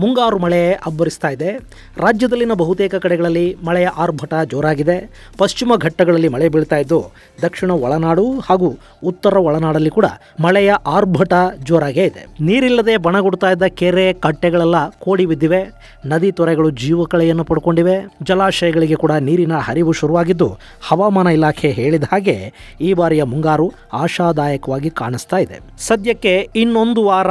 ಮುಂಗಾರು ಮಳೆ ಅಬ್ಬರಿಸ್ತಾ ಇದೆ. ರಾಜ್ಯದಲ್ಲಿನ ಬಹುತೇಕ ಕಡೆಗಳಲ್ಲಿ ಮಳೆಯ ಆರ್ಭಟ ಜೋರಾಗಿದೆ. ಪಶ್ಚಿಮ ಘಟ್ಟಗಳಲ್ಲಿ ಮಳೆ ಬೀಳ್ತಾ ಇದ್ದು, ದಕ್ಷಿಣ ಒಳನಾಡು ಹಾಗೂ ಉತ್ತರ ಒಳನಾಡಲ್ಲಿ ಕೂಡ ಮಳೆಯ ಆರ್ಭಟ ಜೋರಾಗೇ ಇದೆ. ನೀರಿಲ್ಲದೆ ಬಣಗುಡ್ತಾ ಇದ್ದ ಕೆರೆ, ಕಟ್ಟೆಗಳೆಲ್ಲ ಕೋಡಿ ಬಿದ್ದಿವೆ. ನದಿ ತೊರೆಗಳು ಜೀವಕಳೆಯನ್ನು ಪಡ್ಕೊಂಡಿವೆ. ಜಲಾಶಯಗಳಿಗೆ ಕೂಡ ನೀರಿನ ಹರಿವು ಶುರುವಾಗಿದ್ದು, ಹವಾಮಾನ ಇಲಾಖೆ ಹೇಳಿದ ಹಾಗೆ ಈ ಬಾರಿಯ ಮುಂಗಾರು ಆಶಾದಾಯಕವಾಗಿ ಕಾಣಿಸ್ತಾ ಇದೆ. ಸದ್ಯಕ್ಕೆ ಇನ್ನೊಂದು ವಾರ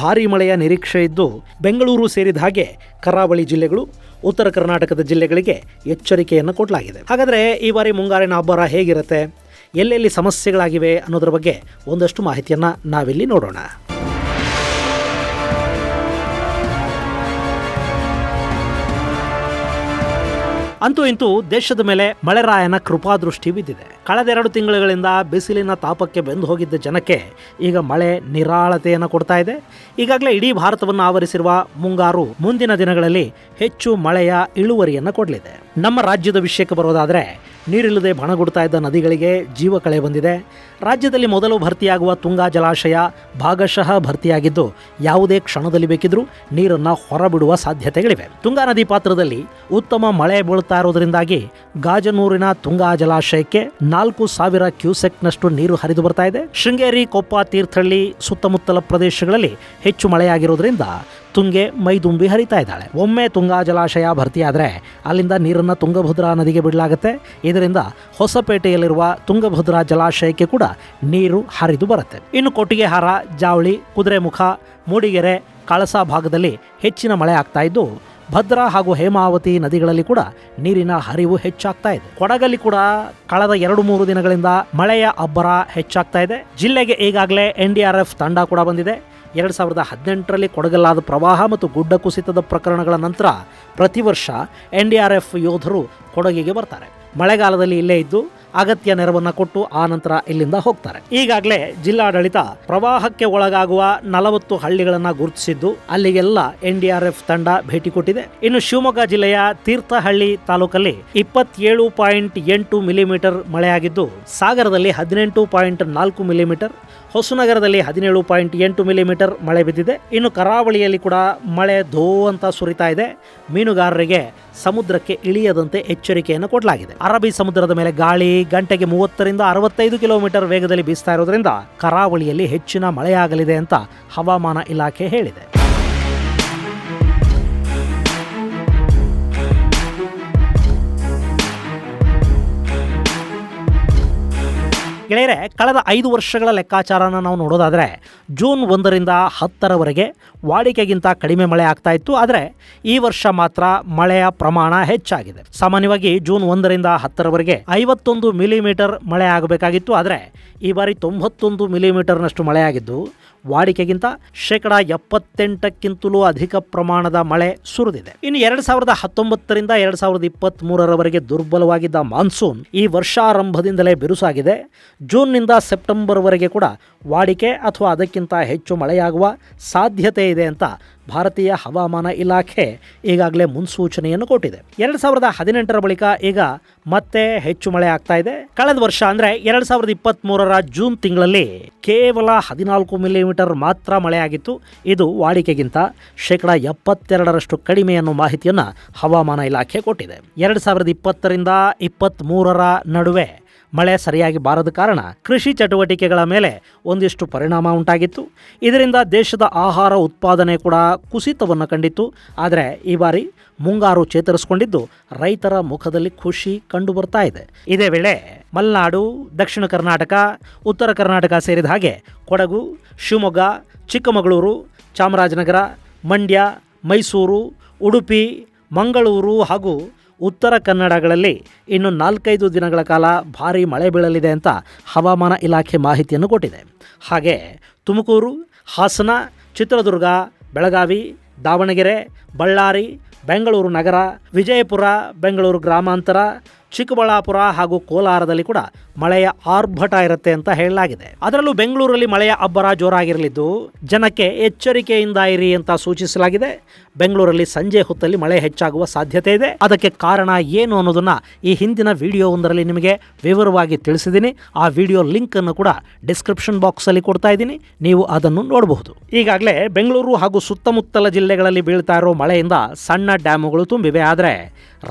ಭಾರಿ ಮಳೆಯ ನಿರೀಕ್ಷೆ ಇದ್ದು, ಬೆಂಗಳೂರು ಸೇರಿದ ಹಾಗೆ ಕರಾವಳಿ ಜಿಲ್ಲೆಗಳು, ಉತ್ತರ ಕರ್ನಾಟಕದ ಜಿಲ್ಲೆಗಳಿಗೆ ಎಚ್ಚರಿಕೆಯನ್ನು ಕೊಡಲಾಗಿದೆ. ಹಾಗಾದರೆ ಈ ಬಾರಿ ಮುಂಗಾರಿನ ಅಬ್ಬರ ಹೇಗಿರುತ್ತೆ? ಎಲ್ಲೆಲ್ಲಿ ಸಮಸ್ಯೆಗಳಾಗಿವೆ ಅನ್ನೋದ್ರ ಬಗ್ಗೆ ಒಂದಷ್ಟು ಮಾಹಿತಿಯನ್ನು ನಾವಿಲ್ಲಿ ನೋಡೋಣ. ಅಂತೂ ಇಂತೂ ದೇಶದ ಮೇಲೆ ಮಳೆರಾಯನ ಕೃಪಾದೃಷ್ಟಿ ಬಿದ್ದಿದೆ. ಕಳೆದೆರಡು ತಿಂಗಳುಗಳಿಂದ ಬಿಸಿಲಿನ ತಾಪಕ್ಕೆ ಬೆಂದು ಹೋಗಿದ್ದ ಜನಕ್ಕೆ ಈಗ ಮಳೆ ನಿರಾಳತೆಯನ್ನು ಕೊಡ್ತಾ ಇದೆ. ಈಗಾಗಲೇ ಇಡೀ ಭಾರತವನ್ನು ಆವರಿಸಿರುವ ಮುಂಗಾರು ಮುಂದಿನ ದಿನಗಳಲ್ಲಿ ಹೆಚ್ಚು ಮಳೆಯ ಇಳುವರಿಯನ್ನು ಕೊಡಲಿದೆ. ನಮ್ಮ ರಾಜ್ಯದ ವಿಷಯಕ್ಕೆ ಬರೋದಾದರೆ, ನೀರಿಲ್ಲದೆ ಬಣಗುಡ್ತಾ ಇದ್ದ ನದಿಗಳಿಗೆ ಜೀವ ಕಳೆ ಬಂದಿದೆ. ರಾಜ್ಯದಲ್ಲಿ ಮೊದಲು ಭರ್ತಿಯಾಗುವ ತುಂಗಾ ಜಲಾಶಯ ಭಾಗಶಃ ಭರ್ತಿಯಾಗಿದ್ದು, ಯಾವುದೇ ಕ್ಷಣದಲ್ಲಿ ಬೇಕಿದ್ರೂ ನೀರನ್ನು ಹೊರಬಿಡುವ ಸಾಧ್ಯತೆಗಳಿವೆ. ತುಂಗಾ ನದಿ ಪಾತ್ರದಲ್ಲಿ ಉತ್ತಮ ಮಳೆ ಬೀಳ್ತಾ ಇರೋದರಿಂದಾಗಿ ಗಾಜನೂರಿನ ತುಂಗಾ ಜಲಾಶಯಕ್ಕೆ ನಾಲ್ಕು ಸಾವಿರ ಕ್ಯೂಸೆಕ್ನಷ್ಟು ನೀರು ಹರಿದು ಬರ್ತಾ ಇದೆ. ಶೃಂಗೇರಿ ಕೊಪ್ಪ ತೀರ್ಥಹಳ್ಳಿ ಸುತ್ತಮುತ್ತಲ ಪ್ರದೇಶಗಳಲ್ಲಿ ಹೆಚ್ಚು ಮಳೆಯಾಗಿರೋದ್ರಿಂದ ತುಂಗೆ ಮೈದುಂಬಿ ಹರಿತಾ ಇದ್ದಾಳೆ. ಒಮ್ಮೆ ತುಂಗಾ ಜಲಾಶಯ ಭರ್ತಿಯಾದರೆ ಅಲ್ಲಿಂದ ನೀರನ್ನು ತುಂಗಭದ್ರಾ ನದಿಗೆ ಬಿಡಲಾಗುತ್ತೆ. ಇದರಿಂದ ಹೊಸಪೇಟೆಯಲ್ಲಿರುವ ತುಂಗಭದ್ರಾ ಜಲಾಶಯಕ್ಕೆ ಕೂಡ ನೀರು ಹರಿದು ಬರುತ್ತೆ. ಇನ್ನು ಕೊಟ್ಟಿಗೆಹಾರ, ಜಾವಳಿ, ಕುದುರೆಮುಖ, ಮೂಡಿಗೆರೆ, ಕಳಸಾ ಭಾಗದಲ್ಲಿ ಹೆಚ್ಚಿನ ಮಳೆ ಆಗ್ತಾ ಇದ್ದು, ಭದ್ರಾ ಹಾಗೂ ಹೇಮಾವತಿ ನದಿಗಳಲ್ಲಿ ಕೂಡ ನೀರಿನ ಹರಿವು ಹೆಚ್ಚಾಗ್ತಾ ಇದೆ. ಕೊಡಗಲ್ಲಿ ಕೂಡ ಕಳೆದ ಎರಡು ಮೂರು ದಿನಗಳಿಂದ ಮಳೆಯ ಅಬ್ಬರ ಹೆಚ್ಚಾಗ್ತಾ ಇದೆ. ಜಿಲ್ಲೆಗೆ ಈಗಾಗಲೇ ಎನ್ ಡಿ ಆರ್ ಎಫ್ ತಂಡ ಕೂಡ ಬಂದಿದೆ. ಎರಡು ಸಾವಿರದ ಹದಿನೆಂಟರಲ್ಲಿ ಕೊಡಗಲ್ಲಾದ ಪ್ರವಾಹ ಮತ್ತು ಗುಡ್ಡ ಕುಸಿತದ ಪ್ರಕರಣಗಳ ನಂತರ ಪ್ರತಿ ವರ್ಷ ಎನ್ ಡಿ ಆರ್ ಎಫ್ ಯೋಧರು ಕೊಡಗಿಗೆ ಬರ್ತಾರೆ. ಮಳೆಗಾಲದಲ್ಲಿ ಇಲ್ಲೇ ಇದ್ದು ಅಗತ್ಯ ನೆರವನ್ನು ಕೊಟ್ಟು ಆ ನಂತರ ಇಲ್ಲಿಂದ ಹೋಗ್ತಾರೆ. ಈಗಾಗಲೇ ಜಿಲ್ಲಾಡಳಿತ ಪ್ರವಾಹಕ್ಕೆ ಒಳಗಾಗುವ ನಲವತ್ತು ಹಳ್ಳಿಗಳನ್ನು ಗುರುತಿಸಿದ್ದು ಅಲ್ಲಿಗೆಲ್ಲ ಎನ್ ಡಿ ಆರ್ ಎಫ್ ತಂಡ ಭೇಟಿ ಕೊಟ್ಟಿದೆ. ಇನ್ನು ಶಿವಮೊಗ್ಗ ಜಿಲ್ಲೆಯ ತೀರ್ಥಹಳ್ಳಿ ತಾಲೂಕಲ್ಲಿ ಇಪ್ಪತ್ತೇಳು ಪಾಯಿಂಟ್ ಎಂಟು ಮಿಲಿಮೀಟರ್ ಮಳೆಯಾಗಿದ್ದು, ಸಾಗರದಲ್ಲಿ ಹದಿನೆಂಟು ಪಾಯಿಂಟ್ ನಾಲ್ಕು ಮಿಲಿಮೀಟರ್, ಹೊಸನಗರದಲ್ಲಿ ಹದಿನೇಳು ಪಾಯಿಂಟ್ ಎಂಟು ಮಿಲಿಮೀಟರ್ ಮಳೆ ಬಿದ್ದಿದೆ. ಇನ್ನು ಕರಾವಳಿಯಲ್ಲಿ ಕೂಡ ಮಳೆ ಧೋ ಅಂತ ಸುರಿತಾ ಇದೆ. ಮೀನುಗಾರರಿಗೆ ಸಮುದ್ರಕ್ಕೆ ಇಳಿಯದಂತೆ ಎಚ್ಚರಿಕೆಯನ್ನು ಕೊಡಲಾಗಿದೆ. ಅರಬ್ಬಿ ಸಮುದ್ರದ ಮೇಲೆ ಗಾಳಿ ಗಂಟೆಗೆ ಮೂವತ್ತರಿಂದ ಅರವತ್ತೈದು ಕಿಲೋಮೀಟರ್ ವೇಗದಲ್ಲಿ ಬೀಸ್ತಾ ಇರೋದ್ರಿಂದ ಕರಾವಳಿಯಲ್ಲಿ ಹೆಚ್ಚಿನ ಮಳೆಯಾಗಲಿದೆ ಅಂತ ಹವಾಮಾನ ಇಲಾಖೆ ಹೇಳಿದೆ. ಗೆಳೆಯರೆ, ಕಳೆದ ಐದು ವರ್ಷಗಳ ಲೆಕ್ಕಾಚಾರನ ನಾವು ನೋಡೋದಾದರೆ ಜೂನ್ ಒಂದರಿಂದ ಹತ್ತರವರೆಗೆ ವಾಡಿಕೆಗಿಂತ ಕಡಿಮೆ ಮಳೆ ಆಗ್ತಾ ಇತ್ತು. ಆದರೆ ಈ ವರ್ಷ ಮಾತ್ರ ಮಳೆಯ ಪ್ರಮಾಣ ಹೆಚ್ಚಾಗಿದೆ. ಸಾಮಾನ್ಯವಾಗಿ ಜೂನ್ ಒಂದರಿಂದ ಹತ್ತರವರೆಗೆ ಐವತ್ತೊಂದು ಮಿಲಿಮೀಟರ್ ಮಳೆ ಆಗಬೇಕಾಗಿತ್ತು. ಆದರೆ ಈ ಬಾರಿ ತೊಂಬತ್ತೊಂದು ಮಿಲಿಮೀಟರ್ನಷ್ಟು ಮಳೆಯಾಗಿದ್ದು ವಾಡಿಕೆಗಿಂತ ಶೇಕಡ ಎಪ್ಪತ್ತೆಂಟಕ್ಕಿಂತಲೂ ಅಧಿಕ ಪ್ರಮಾಣದ ಮಳೆ ಸುರಿದಿದೆ. ಇನ್ನು ಎರಡು ಸಾವಿರದ ಹತ್ತೊಂಬತ್ತರಿಂದ ಎರಡು ಸಾವಿರದ ಇಪ್ಪತ್ತ್ ಮೂರರವರೆಗೆ ದುರ್ಬಲವಾಗಿದ್ದ ಮಾನ್ಸೂನ್ ಈ ವರ್ಷಾರಂಭದಿಂದಲೇ ಬಿರುಸಾಗಿದೆ. ಜೂನ್ನಿಂದ ಸೆಪ್ಟೆಂಬರ್ವರೆಗೆ ಕೂಡ ವಾಡಿಕೆ ಅಥವಾ ಅದಕ್ಕಿಂತ ಹೆಚ್ಚು ಮಳೆಯಾಗುವ ಸಾಧ್ಯತೆ ಇದೆ ಅಂತ ಭಾರತೀಯ ಹವಾಮಾನ ಇಲಾಖೆ ಈಗಾಗಲೇ ಮುನ್ಸೂಚನೆಯನ್ನು ಕೊಟ್ಟಿದೆ. ಎರಡು ಸಾವಿರದ ಹದಿನೆಂಟರ ಬಳಿಕ ಈಗ ಮತ್ತೆ ಹೆಚ್ಚು ಮಳೆ ಆಗ್ತಾ ಇದೆ. ಕಳೆದ ವರ್ಷ ಅಂದ್ರೆ ಎರಡ್ ಸಾವಿರದ ಇಪ್ಪತ್ತ್ ಮೂರರ ಜೂನ್ ತಿಂಗಳಲ್ಲಿ ಕೇವಲ ಹದಿನಾಲ್ಕು ಮಿಲಿಮೀಟರ್ ಮಾತ್ರ ಮಳೆಯಾಗಿತ್ತು. ಇದು ವಾಡಿಕೆಗಿಂತ ಶೇಕಡ ಎಪ್ಪತ್ತೆರಡರಷ್ಟು ಕಡಿಮೆ ಅನ್ನೋ ಮಾಹಿತಿಯನ್ನು ಹವಾಮಾನ ಇಲಾಖೆ ಕೊಟ್ಟಿದೆ. ಎರಡು ಸಾವಿರದ ಇಪ್ಪತ್ತರಿಂದ ಇಪ್ಪತ್ತ್ಮೂರರ ನಡುವೆ ಮಳೆ ಸರಿಯಾಗಿ ಬಾರದ ಕಾರಣ ಕೃಷಿ ಚಟುವಟಿಕೆಗಳ ಮೇಲೆ ಒಂದಿಷ್ಟು ಪರಿಣಾಮ ಉಂಟಾಗಿತ್ತು. ಇದರಿಂದ ದೇಶದ ಆಹಾರ ಉತ್ಪಾದನೆ ಕೂಡ ಕುಸಿತವನ್ನು ಕಂಡಿತ್ತು. ಆದರೆ ಈ ಬಾರಿ ಮುಂಗಾರು ಚೇತರಿಸಿಕೊಂಡಿದ್ದು ರೈತರ ಮುಖದಲ್ಲಿ ಖುಷಿ ಕಂಡು ಬರ್ತಾ ಇದೆ. ಇದೇ ವೇಳೆ ಮಲೆನಾಡು, ದಕ್ಷಿಣ ಕರ್ನಾಟಕ, ಉತ್ತರ ಕರ್ನಾಟಕ ಸೇರಿದ ಹಾಗೆ ಕೊಡಗು, ಶಿವಮೊಗ್ಗ, ಚಿಕ್ಕಮಗಳೂರು, ಚಾಮರಾಜನಗರ, ಮಂಡ್ಯ, ಮೈಸೂರು, ಉಡುಪಿ, ಮಂಗಳೂರು ಹಾಗೂ ಉತ್ತರ ಕನ್ನಡಗಳಲ್ಲಿ ಇನ್ನು ನಾಲ್ಕೈದು ದಿನಗಳ ಕಾಲ ಭಾರೀ ಮಳೆ ಬೀಳಲಿದೆ ಅಂತ ಹವಾಮಾನ ಇಲಾಖೆ ಮಾಹಿತಿಯನ್ನು ಕೊಟ್ಟಿದೆ. ಹಾಗೆ ತುಮಕೂರು, ಹಾಸನ, ಚಿತ್ರದುರ್ಗ, ಬೆಳಗಾವಿ, ದಾವಣಗೆರೆ, ಬಳ್ಳಾರಿ, ಬೆಂಗಳೂರು ನಗರ, ವಿಜಯಪುರ, ಬೆಂಗಳೂರು ಗ್ರಾಮಾಂತರ ಚಿಕ್ಕಬಳ್ಳಾಪುರ ಹಾಗೂ ಕೋಲಾರದಲ್ಲಿ ಕೂಡ ಮಳೆಯ ಆರ್ಭಟ ಇರುತ್ತೆ ಅಂತ ಹೇಳಲಾಗಿದೆ. ಅದರಲ್ಲೂ ಬೆಂಗಳೂರಲ್ಲಿ ಮಳೆಯ ಅಬ್ಬರ ಜೋರಾಗಿರಲಿದ್ದು, ಜನಕ್ಕೆ ಎಚ್ಚರಿಕೆಯಿಂದ ಇರಿ ಅಂತ ಸೂಚಿಸಲಾಗಿದೆ. ಬೆಂಗಳೂರಲ್ಲಿ ಸಂಜೆ ಹೊತ್ತಲ್ಲಿ ಮಳೆ ಹೆಚ್ಚಾಗುವ ಸಾಧ್ಯತೆ ಇದೆ. ಅದಕ್ಕೆ ಕಾರಣ ಏನು ಅನ್ನೋದನ್ನ ಈ ಹಿಂದಿನ ವಿಡಿಯೋ ಒಂದರಲ್ಲಿ ನಿಮಗೆ ವಿವರವಾಗಿ ತಿಳಿಸಿದ್ದೀನಿ. ಆ ವಿಡಿಯೋ ಲಿಂಕ್ ಅನ್ನು ಕೂಡ ಡಿಸ್ಕ್ರಿಪ್ಷನ್ ಬಾಕ್ಸ್ ಅಲ್ಲಿ ಕೊಡ್ತಾ ಇದ್ದೀನಿ. ನೀವು ಅದನ್ನು ನೋಡಬಹುದು. ಈಗಾಗಲೇ ಬೆಂಗಳೂರು ಹಾಗೂ ಸುತ್ತಮುತ್ತಲ ಜಿಲ್ಲೆಗಳಲ್ಲಿ ಬೀಳ್ತಾ ಇರೋ ಮಳೆಯಿಂದ ಸಣ್ಣ ಡ್ಯಾಮುಗಳು ತುಂಬಿವೆ. ಆದರೆ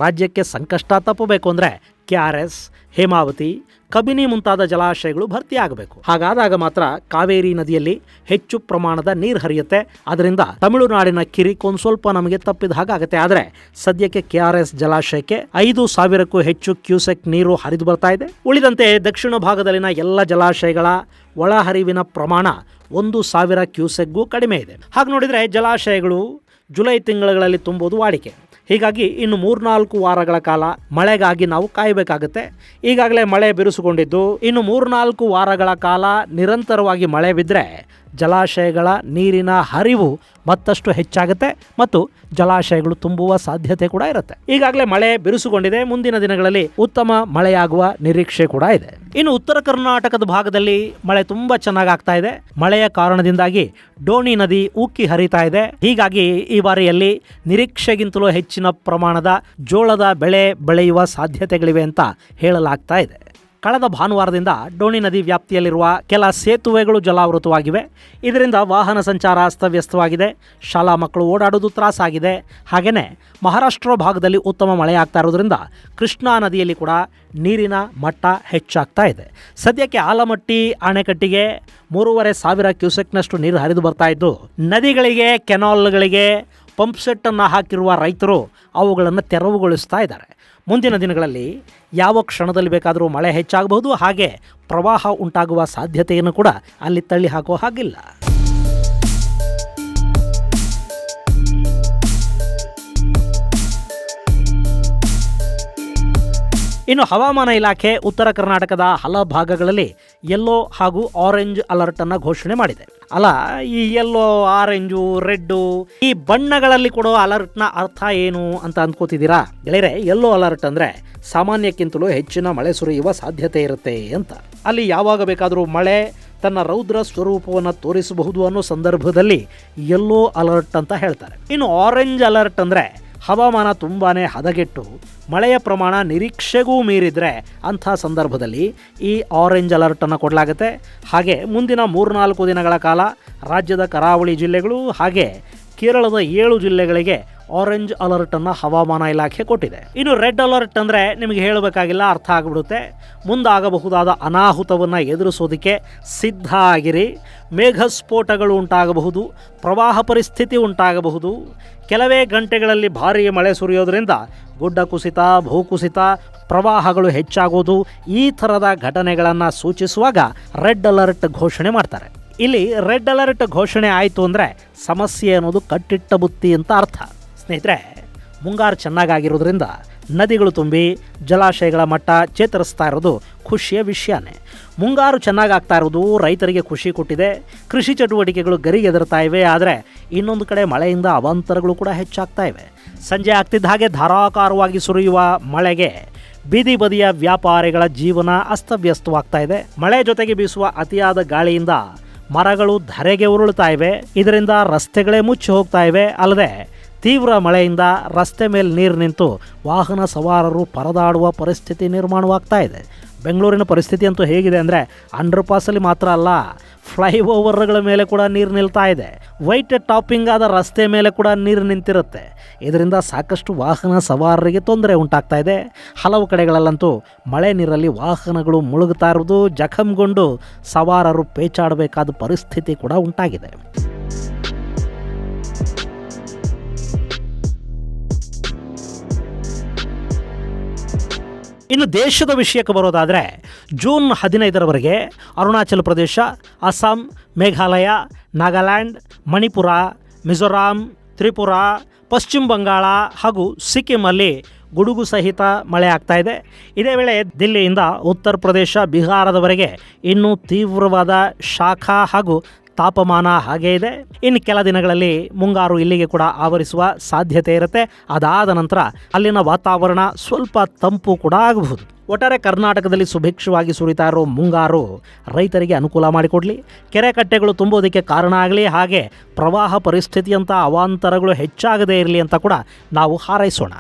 ರಾಜ್ಯಕ್ಕೆ ಸಂಕಷ್ಟ ತಪ್ಪಬೇಕು ಅಂದರೆ K R S Hemavathi, Kabini ಮುಂತಾದ ಜಲಾಶಯಗಳು ಭರ್ತಿಯಾಗಬೇಕು. ಹಾಗಾದಾಗ ಮಾತ್ರ ಕಾವೇರಿ ನದಿಯಲ್ಲಿ ಹೆಚ್ಚು ಪ್ರಮಾಣದ ನೀರು ಹರಿಯುತ್ತೆ. ಅದರಿಂದ ತಮಿಳುನಾಡಿನ ಕಿರಿಕೊಂದು ಸ್ವಲ್ಪ ನಮಗೆ ತಪ್ಪಿದ ಹಾಗಾಗುತ್ತೆ ಆದರೆ ಸದ್ಯಕ್ಕೆ ಕೆ ಆರ್ ಎಸ್ ಜಲಾಶಯಕ್ಕೆ ಐದು ಸಾವಿರಕ್ಕೂ ಹೆಚ್ಚು ಕ್ಯೂಸೆಕ್ ನೀರು ಹರಿದು ಬರ್ತಾ ಇದೆ. ಉಳಿದಂತೆ ದಕ್ಷಿಣ ಭಾಗದಲ್ಲಿನ ಎಲ್ಲ ಜಲಾಶಯಗಳ ಒಳಹರಿವಿನ ಪ್ರಮಾಣ ಒಂದು ಸಾವಿರ ಕ್ಯೂಸೆಕ್ಗೂ ಕಡಿಮೆ ಇದೆ. ಹಾಗೆ ನೋಡಿದರೆ ಜಲಾಶಯಗಳು ಜುಲೈ ತಿಂಗಳುಗಳಲ್ಲಿ ತುಂಬುವುದು ವಾಡಿಕೆ. ಹೀಗಾಗಿ ಇನ್ನು ಮೂರ್ನಾಲ್ಕು ವಾರಗಳ ಕಾಲ ಮಳೆಗಾಗಿ ನಾವು ಕಾಯಬೇಕಾಗುತ್ತೆ. ಈಗಾಗಲೇ ಮಳೆ ಬಿರುಸುಗೊಂಡಿದ್ದು, ಇನ್ನು ಮೂರ್ನಾಲ್ಕು ವಾರಗಳ ಕಾಲ ನಿರಂತರವಾಗಿ ಮಳೆ ಬಿದ್ದರೆ ಜಲಾಶಯಗಳ ನೀರಿನ ಹರಿವು ಮತ್ತಷ್ಟು ಹೆಚ್ಚಾಗುತ್ತೆ ಮತ್ತು ಜಲಾಶಯಗಳು ತುಂಬುವ ಸಾಧ್ಯತೆ ಕೂಡ ಇರುತ್ತೆ. ಈಗಾಗಲೇ ಮಳೆ ಬಿರುಸುಗೊಂಡಿದೆ. ಮುಂದಿನ ದಿನಗಳಲ್ಲಿ ಉತ್ತಮ ಮಳೆಯಾಗುವ ನಿರೀಕ್ಷೆ ಕೂಡ ಇದೆ. ಇನ್ನು ಉತ್ತರ ಕರ್ನಾಟಕದ ಭಾಗದಲ್ಲಿ ಮಳೆ ತುಂಬಾ ಚೆನ್ನಾಗಿ ಆಗ್ತಾ ಇದೆ. ಮಳೆಯ ಕಾರಣದಿಂದಾಗಿ ಡೋಣಿ ನದಿ ಉಕ್ಕಿ ಹರಿತಾ ಇದೆ. ಹೀಗಾಗಿ ಈ ಬಾರಿಯಲ್ಲಿ ನಿರೀಕ್ಷೆಗಿಂತಲೂ ಹೆಚ್ಚಿನ ಪ್ರಮಾಣದ ಜೋಳದ ಬೆಳೆ ಬೆಳೆಯುವ ಸಾಧ್ಯತೆಗಳಿವೆ ಅಂತ ಹೇಳಲಾಗ್ತಾ ಇದೆ. ಕಳೆದ ಭಾನುವಾರದಿಂದ ಡೋಣಿ ನದಿ ವ್ಯಾಪ್ತಿಯಲ್ಲಿರುವ ಕೆಲ ಸೇತುವೆಗಳು ಜಲಾವೃತವಾಗಿವೆ. ಇದರಿಂದ ವಾಹನ ಸಂಚಾರ ಅಸ್ತವ್ಯಸ್ತವಾಗಿದೆ. ಶಾಲಾ ಮಕ್ಕಳು ಓಡಾಡೋದು ತ್ರಾಸಾಗಿದೆ. ಹಾಗೆಯೇ ಮಹಾರಾಷ್ಟ್ರ ಭಾಗದಲ್ಲಿ ಉತ್ತಮ ಮಳೆ ಆಗ್ತಾ ಇರೋದ್ರಿಂದ ಕೃಷ್ಣಾ ನದಿಯಲ್ಲಿ ಕೂಡ ನೀರಿನ ಮಟ್ಟ ಹೆಚ್ಚಾಗ್ತಾ ಇದೆ. ಸದ್ಯಕ್ಕೆ ಆಲಮಟ್ಟಿ ಅಣೆಕಟ್ಟಿಗೆ ಮೂರುವರೆ ಸಾವಿರ ಕ್ಯೂಸೆಕ್ನಷ್ಟು ನೀರು ಹರಿದು ಬರ್ತಾ ಇದ್ದು, ನದಿಗಳಿಗೆ, ಕೆನಾಲ್ಗಳಿಗೆ ಪಂಪ್ ಸೆಟ್ಟನ್ನು ಹಾಕಿರುವ ರೈತರು ಅವುಗಳನ್ನು ತೆರವುಗೊಳಿಸ್ತಾ ಇದ್ದಾರೆ. ಮುಂದಿನ ದಿನಗಳಲ್ಲಿ ಯಾವ ಕ್ಷಣದಲ್ಲಿ ಬೇಕಾದರೂ ಮಳೆ ಹೆಚ್ಚಾಗಬಹುದು, ಹಾಗೆ ಪ್ರವಾಹ ಉಂಟಾಗುವ ಸಾಧ್ಯತೆಯನ್ನು ಕೂಡ ಅಲ್ಲಿ ತಳ್ಳಿ ಹಾಕೋ ಹಾಗಿಲ್ಲ. ಇನ್ನು ಹವಾಮಾನ ಇಲಾಖೆ ಉತ್ತರ ಕರ್ನಾಟಕದ ಹಲ ಭಾಗಗಳಲ್ಲಿ ಯೆಲ್ಲೋ ಹಾಗೂ ಆರೆಂಜ್ ಅಲರ್ಟ್ ಅನ್ನ ಘೋಷಣೆ ಮಾಡಿದೆ. ಅಲ್ಲ, ಈ ಎಲ್ಲೋ ಆರೆಂಜು ರೆಡ್ಡು ಈ ಬಣ್ಣಗಳಲ್ಲಿ ಕೊಡೋ ಅಲರ್ಟ್ನ ಅರ್ಥ ಏನು ಅಂತ ಅಂದ್ಕೋತಿದ್ದೀರಾ? ಗೆಳೆಯರೆ ಎಲ್ಲೋ ಅಲರ್ಟ್ ಅಂದರೆ ಸಾಮಾನ್ಯಕ್ಕಿಂತಲೂ ಹೆಚ್ಚಿನ ಮಳೆ ಸುರಿಯುವ ಸಾಧ್ಯತೆ ಇರುತ್ತೆ ಅಂತ. ಅಲ್ಲಿ ಯಾವಾಗ ಬೇಕಾದರೂ ಮಳೆ ತನ್ನ ರೌದ್ರ ಸ್ವರೂಪವನ್ನು ತೋರಿಸಬಹುದು ಅನ್ನೋ ಸಂದರ್ಭದಲ್ಲಿ ಎಲ್ಲೋ ಅಲರ್ಟ್ ಅಂತ ಹೇಳ್ತಾರೆ. ಇನ್ನು ಆರೆಂಜ್ ಅಲರ್ಟ್ ಅಂದ್ರೆ ಹವಾಮಾನ ತುಂಬಾನೇ ಹದಗೆಟ್ಟು ಮಳೆಯ ಪ್ರಮಾಣ ನಿರೀಕ್ಷೆಗೂ ಮೀರಿದರೆ ಅಂಥ ಸಂದರ್ಭದಲ್ಲಿ ಈ ಆರೆಂಜ್ ಅಲರ್ಟನ್ನು ಕೊಡಲಾಗುತ್ತೆ. ಹಾಗೆ ಮುಂದಿನ ಮೂರ್ನಾಲ್ಕು ದಿನಗಳ ಕಾಲ ರಾಜ್ಯದ ಕರಾವಳಿ ಜಿಲ್ಲೆಗಳು ಹಾಗೆ ಕೇರಳದ ಏಳು ಜಿಲ್ಲೆಗಳಿಗೆ ಆರೆಂಜ್ ಅಲರ್ಟ್ ಅಲರ್ಟನ್ನು ಹವಾಮಾನ ಇಲಾಖೆ ಕೊಟ್ಟಿದೆ. ಇನ್ನು ರೆಡ್ ಅಲರ್ಟ್ ಅಂದರೆ ನಿಮಗೆ ಹೇಳಬೇಕಾಗಿಲ್ಲ, ಅರ್ಥ ಆಗಿಬಿಡುತ್ತೆ. ಮುಂದಾಗಬಹುದಾದ ಅನಾಹುತವನ್ನು ಎದುರಿಸೋದಕ್ಕೆ ಸಿದ್ಧ ಆಗಿರಿ. ಮೇಘಸ್ಫೋಟಗಳು ಉಂಟಾಗಬಹುದು, ಪ್ರವಾಹ ಪರಿಸ್ಥಿತಿ ಉಂಟಾಗಬಹುದು. ಕೆಲವೇ ಗಂಟೆಗಳಲ್ಲಿ ಭಾರೀ ಮಳೆ ಸುರಿಯೋದ್ರಿಂದ ಗುಡ್ಡ ಕುಸಿತ ಭೂಕುಸಿತ ಪ್ರವಾಹಗಳು ಹೆಚ್ಚಾಗೋದು ಈ ಥರದ ಘಟನೆಗಳನ್ನು ಸೂಚಿಸುವಾಗ ರೆಡ್ ಅಲರ್ಟ್ ಘೋಷಣೆ ಮಾಡ್ತಾರೆ. ಇಲ್ಲಿ ರೆಡ್ ಅಲರ್ಟ್ ಘೋಷಣೆ ಆಯಿತು ಅಂದರೆ ಸಮಸ್ಯೆ ಅನ್ನೋದು ಕಟ್ಟಿಟ್ಟ ಬುತ್ತಿ ಅಂತ ಅರ್ಥ. ಸ್ನೇಹಿತರೆ, ಮುಂಗಾರು ಚೆನ್ನಾಗಾಗಿರೋದ್ರಿಂದ ನದಿಗಳು ತುಂಬಿ ಜಲಾಶಯಗಳ ಮಟ್ಟ ಚೇತರಿಸ್ತಾ ಇರೋದು ಖುಷಿಯ ವಿಷಯನೇ. ಮುಂಗಾರು ಚೆನ್ನಾಗಾಗ್ತಾ ಇರೋದು ರೈತರಿಗೆ ಖುಷಿ ಕೊಟ್ಟಿದೆ, ಕೃಷಿ ಚಟುವಟಿಕೆಗಳು ಗರಿಗೆದರ್ತಾ ಇವೆ, ಆದರೆ ಇನ್ನೊಂದು ಕಡೆ ಮಳೆಯಿಂದ ಅವಾಂತರಗಳು ಕೂಡ ಹೆಚ್ಚಾಗ್ತಾ ಇವೆ. ಸಂಜೆ ಆಗ್ತಿದ್ದ ಹಾಗೆ ಧಾರಾಕಾರವಾಗಿ ಸುರಿಯುವ ಮಳೆಗೆ ಬೀದಿ ಬದಿಯ ವ್ಯಾಪಾರಿಗಳ ಜೀವನ ಅಸ್ತವ್ಯಸ್ತವಾಗ್ತಾ ಇದೆ. ಮಳೆ ಜೊತೆಗೆ ಬೀಸುವ ಅತಿಯಾದ ಗಾಳಿಯಿಂದ ಮರಗಳು ಧರೆಗೆ ಉರುಳ್ತಾ ಇವೆ. ಇದರಿಂದ ರಸ್ತೆಗಳೇ ಮುಚ್ಚಿ ಹೋಗ್ತಾ ಇವೆ. ಅಲ್ಲದೆ ತೀವ್ರ ಮಳೆಯಿಂದ ರಸ್ತೆ ಮೇಲೆ ನೀರು ನಿಂತು ವಾಹನ ಸವಾರರು ಪರದಾಡುವ ಪರಿಸ್ಥಿತಿ ನಿರ್ಮಾಣವಾಗ್ತಾ ಇದೆ. ಬೆಂಗಳೂರಿನ ಪರಿಸ್ಥಿತಿ ಅಂತೂ ಹೇಗಿದೆ ಅಂದರೆ ಅಂಡರ್ ಪಾಸಲ್ಲಿ ಮಾತ್ರ ಅಲ್ಲ, ಫ್ಲೈಓವರ್ಗಳ ಮೇಲೆ ಕೂಡ ನೀರು ನಿಲ್ತಾ ಇದೆ. ವೈಟ್ ಟಾಪಿಂಗ್ ಆದ ರಸ್ತೆ ಮೇಲೆ ಕೂಡ ನೀರು ನಿಂತಿರುತ್ತೆ. ಇದರಿಂದ ಸಾಕಷ್ಟು ವಾಹನ ಸವಾರರಿಗೆ ತೊಂದರೆ ಉಂಟಾಗ್ತಾ ಇದೆ. ಹಲವು ಕಡೆಗಳಲ್ಲಂತೂ ಮಳೆ ನೀರಲ್ಲಿ ವಾಹನಗಳು ಮುಳುಗುತ್ತಾ ಇರುವುದು ಜಖಂಗೊಂಡು ಸವಾರರು ಪೇಚಾಡಬೇಕಾದ ಪರಿಸ್ಥಿತಿ ಕೂಡ ಉಂಟಾಗಿದೆ. ಇನ್ನು ದೇಶದ ವಿಷಯಕ್ಕೆ ಬರೋದಾದರೆ ಜೂನ್ ಹದಿನೈದರವರೆಗೆ ಅರುಣಾಚಲ ಪ್ರದೇಶ, ಅಸ್ಸಾಂ, ಮೇಘಾಲಯ, ನಾಗಾಲ್ಯಾಂಡ್, ಮಣಿಪುರ, ಮಿಜೋರಾಂ, ತ್ರಿಪುರಾ, ಪಶ್ಚಿಮ ಬಂಗಾಳ ಹಾಗೂ ಸಿಕ್ಕಿಮಲ್ಲಿ ಗುಡುಗು ಸಹಿತ ಮಳೆ ಆಗ್ತಾ ಇದೆ. ಇದೇ ವೇಳೆ ದಿಲ್ಲಿಯಿಂದ ಉತ್ತರ ಪ್ರದೇಶ, ಬಿಹಾರದವರೆಗೆ ಇನ್ನೂ ತೀವ್ರವಾದ ಶಾಖ ಹಾಗೂ ತಾಪಮಾನ ಹಾಗೇ ಇದೆ. ಇನ್ನು ಕೆಲ ದಿನಗಳಲ್ಲಿ ಮುಂಗಾರು ಇಲ್ಲಿಗೆ ಕೂಡ ಆವರಿಸುವ ಸಾಧ್ಯತೆ ಇರುತ್ತೆ. ಅದಾದ ನಂತರ ಅಲ್ಲಿನ ವಾತಾವರಣ ಸ್ವಲ್ಪ ತಂಪು ಕೂಡ ಆಗಬಹುದು. ಒಟ್ಟಾರೆ ಕರ್ನಾಟಕದಲ್ಲಿ ಸುಭಿಕ್ಷವಾಗಿ ಸುರಿತಾ ಇರೋ ಮುಂಗಾರು ರೈತರಿಗೆ ಅನುಕೂಲ ಮಾಡಿಕೊಡಲಿ. ಕೆರೆ ಕಟ್ಟೆಗಳು ತುಂಬೋದಕ್ಕೆ ಕಾರಣ ಆಗಲಿ, ಹಾಗೆ ಪ್ರವಾಹ ಪರಿಸ್ಥಿತಿಯಂಥ ಅವಾಂತರಗಳು ಹೆಚ್ಚಾಗದೇ ಇರಲಿ ಅಂತ ಕೂಡ ನಾವು ಹಾರೈಸೋಣ.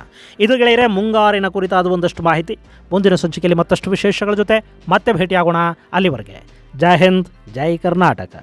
ಇದು ಗೆಳೆಯರೆ, ಮುಂಗಾರಿನ ಕುರಿತಾದ ಒಂದಷ್ಟು ಮಾಹಿತಿ. ಮುಂದಿನ ಸಂಚಿಕೆಯಲ್ಲಿ ಮತ್ತಷ್ಟು ವಿಶೇಷಗಳ ಜೊತೆ ಮತ್ತೆ ಭೇಟಿಯಾಗೋಣ ಅಲ್ಲಿವರೆಗೆ. ಜೈ ಹಿಂದ್, ಜೈ ಕರ್ನಾಟಕ.